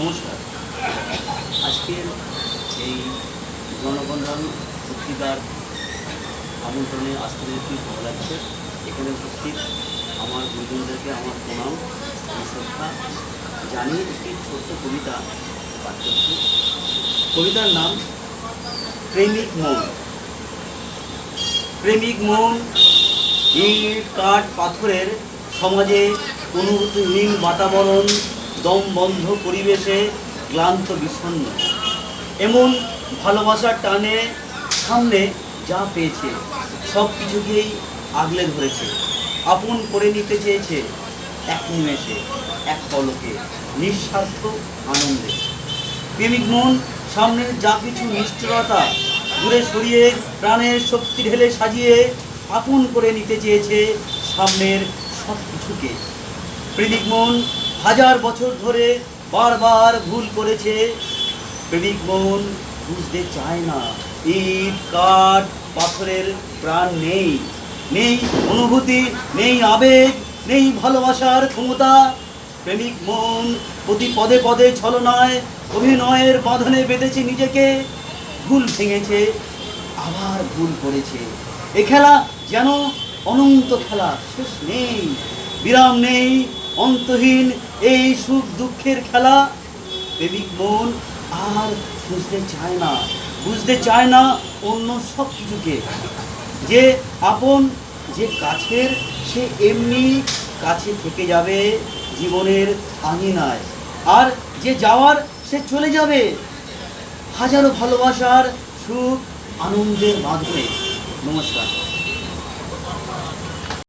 নমস্কার। আজকের এই জনবন্ধন পত্রিকার আমন্ত্রণে আসতে খুবই ভালো লাগছে। এখানে উপস্থিত আমার গুরুজনদেরকে আমার প্রণাম আমি শ্রদ্ধা জানিয়ে একটি ছোট্ট কবিতা পাঠ করছি। কবিতার নাম প্রেমিক মন। প্রেমিক মন ইট, কাঠ, পাথরের সমাজে অনুভূতিহীন বাতাবরণ দম বন্ধ পরিবেশে ক্লান্ত বিষণ্ণ এমন ভালোবাসার টানে সামনে যা পেয়েছে, সব কিছুকেই আগলে ধরেছে, আপন করে নিতে চেয়েছে এক নিমেষে, এক পলকে, নিঃস্বার্থ আনন্দে। প্রেমিক মন, সামনের যা কিছু নিষ্ঠুরতা, দূরে সরিয়ে প্রাণের শক্তি ঢেলে সাজিয়ে আপন করে নিতে চেয়েছে সামনের সব কিছুকে প্রেমিক মন হাজার বছর ধরে বারবার ভুল করেছে। প্রেমিক মন বুঝতে চায় না। ইট, কাঠ, পাথরের প্রাণ নেই। নেই অনুভূতি, নেই আবেগ, নেই ভালোবাসার ক্ষমতা। প্রেমিক মন প্রতি পদে পদে ছলনায়, অভিনয়ের বাঁধনে বেঁধেছে নিজেকে। ভুল ভেঙেছে, আবার ভুল করেছে। এ খেলা যেন অনন্ত খেলা, শেষ নেই। বিরাম নেই, অন্তহীন এই সুখ দুঃখের খেলা, প্রেমিক মন আর বুঝতে চায় না। বুঝতে চায় না অন্য সব কিছুকে। যে আপন, যে কাছের, সে এমনি কাছে থেকে যাবে জীবনের আঙিনায়। আর যে যাওয়ার, সে চলে যাবে হাজারো ভালোবাসার সুখ আনন্দের মাধ্যমে নমস্কার।